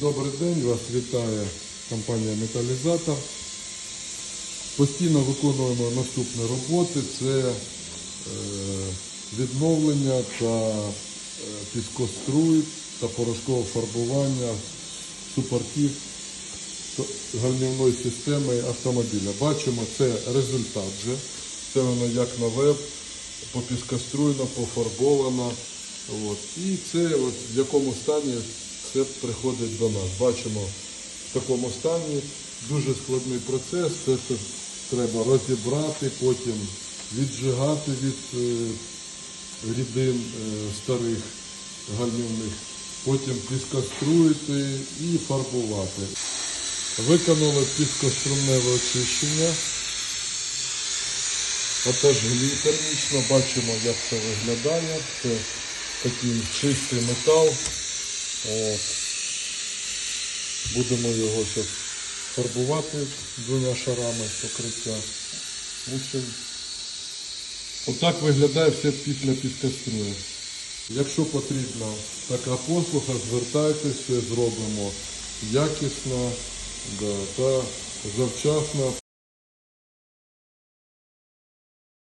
Добрий день, вас вітає компанія Металізатор. Постійно виконуємо наступні роботи. Це е, відновлення та е, піскоструй та порошкове фарбування супортів гальмівної системи автомобіля. Бачимо, це результат вже. Це воно як нове, попіскоструйно, пофарбовано. І це в якому стані це приходить до нас. Бачимо в такому стані дуже складний процес. Це, це треба розібрати, потім віджигати від е, рідин е, старих гальмівних, потім піскоструїти і фарбувати. Виконали піскострумневе очищення. Отожгли термічно, бачимо, як це виглядає. Це такий чистий метал. От. Будемо його зараз фарбувати двома шарами покриття. В общем, отак виглядає все після піскоструя. Якщо потрібна така послуга, звертайтеся, зробимо якісно да, та завчасно